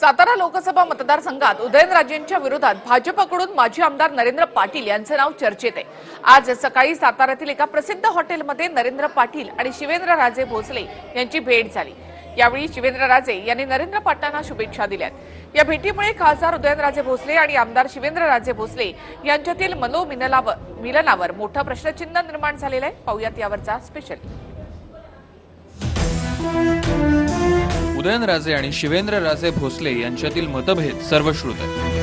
सातारा लोकसभा मतदारसंघात उदयनराजेंच्या विरोधात भाजपकडून माजी आमदार नरेंद्र पाटील यांचं नाव चर्चेत आहे. आज सकाळी साताऱ्यातील एका प्रसिद्ध हॉटेलमध्ये नरेंद्र पाटील आणि शिवेंद्र राजे भोसले यांची भेट झाली. यावेळी शिवेंद्र राजे यांनी नरेंद्र पाटलांना शुभेच्छा दिल्यात. या भेटीमुळे खासदार उदयनराजे भोसले आणि आमदार शिवेंद्र राजे भोसले यांच्यातील मनोमिलनावर मिलनावर मोठं प्रश्नचिन्ह निर्माण झालेलं आहे. पाहुयात यावरचा स्पेशल उदयनराजे आणि शिवेंद्रराजे भोसले यांच्यातील मतभेद सर्वश्रुत आहे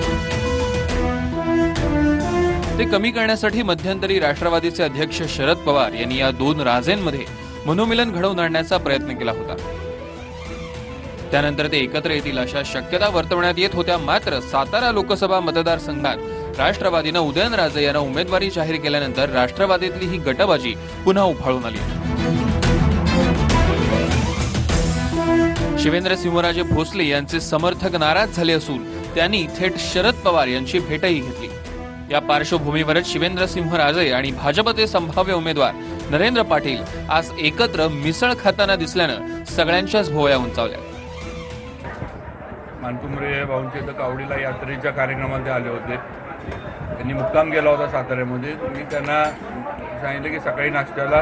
ते कमी करण्यासाठी मध्यंतरी राष्ट्रवादीचे अध्यक्ष शरद पवार यांनी या दोन राजेंमध्ये मनोमिलन घडवून आणण्याचा प्रयत्न केला होता. त्यानंतर ते एकत्र येतील अशा शक्यता वर्तवण्यात येत होत्या मात्र सातारा लोकसभा मतदारसंघात राष्ट्रवादीनं उदयनराजे यांना उमेदवारी जाहीर केल्यानंतर राष्ट्रवादीतली ही गटबाजी पुन्हा उफाळून आली. आहे शिवेंद्र सिंहराजे भोसले यांचे समर्थक नाराज झाले असून त्यांनी थेट शरद पवार यांची भेटही घेतली. या पार्श्वभूमीवरच शिवेंद्र सिंहराजे आणि भाजपचे संभाव्य उमेदवार नरेंद्र पाटील आज एकत्र मिसळ खाताना दिसल्यानं सगळ्यांच्याच भोवया उंचावल्या. मानकुमरे भाऊंचे तर कावडीला यात्रेच्या कार्यक्रमामध्ये ते आले होते. त्यांनी मुक्काम केला होता साताऱ्यामध्ये. मी त्यांना सांगितलं की सकाळी नाश्त्याला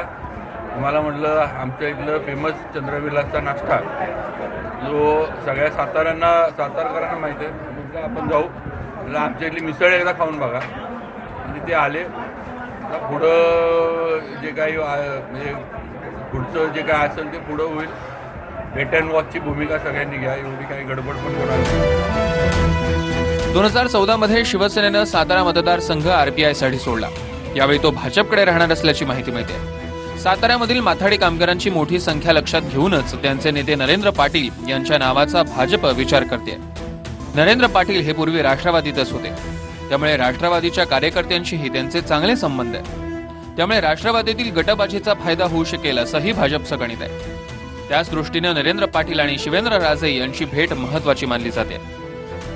तुम्हाला म्हटलं आमच्या इथलं फेमस चंद्रविलासचा नाश्ता. जो सगळ्या साताऱ्यांना सातारकरांना माहीत आहे. म्हटलं आपण जाऊ. म्हटलं आमच्या इथली मिसळ एकदा खाऊन बघा. आणि ते आले. पुढं जे काही म्हणजे पुढचं जे काय असेल ते पुढं होईल. वेट अँड वॉचची भूमिका सगळ्यांनी घ्या. एवढी काही गडबड पण होणार दोन हजार चौदामध्ये शिवसेनेनं सातारा मतदारसंघ आरपीआयसाठी सोडला. यावेळी तो भाजपकडे राहणार असल्याची माहिती मिळते. साताऱ्यामधील माथाडी कामगारांची मोठी संख्या लक्षात घेऊनच त्यांचे नेते नरेंद्र पाटील यांच्या नावाचा भाजप विचार करते. नरेंद्र पाटील हे पूर्वी राष्ट्रवादीतच होते. त्यामुळे राष्ट्रवादीच्या कार्यकर्त्यांशीही त्यांचे चांगले संबंध आहेत. त्यामुळे राष्ट्रवादीतील गटबाजीचा फायदा होऊ शकेल असंही भाजपचं गणित आहे. त्याच दृष्टीनं नरेंद्र पाटील आणि शिवेंद्र राजे यांची भेट महत्वाची मानली जाते.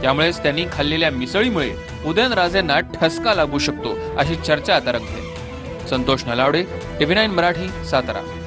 त्यामुळेच त्यांनी खाल्लेल्या मिसळीमुळे उदयनराजेंना ठसका लागू शकतो अशी चर्चा आता रंगते. Santosh Nalawade TV nine Marathi Satara.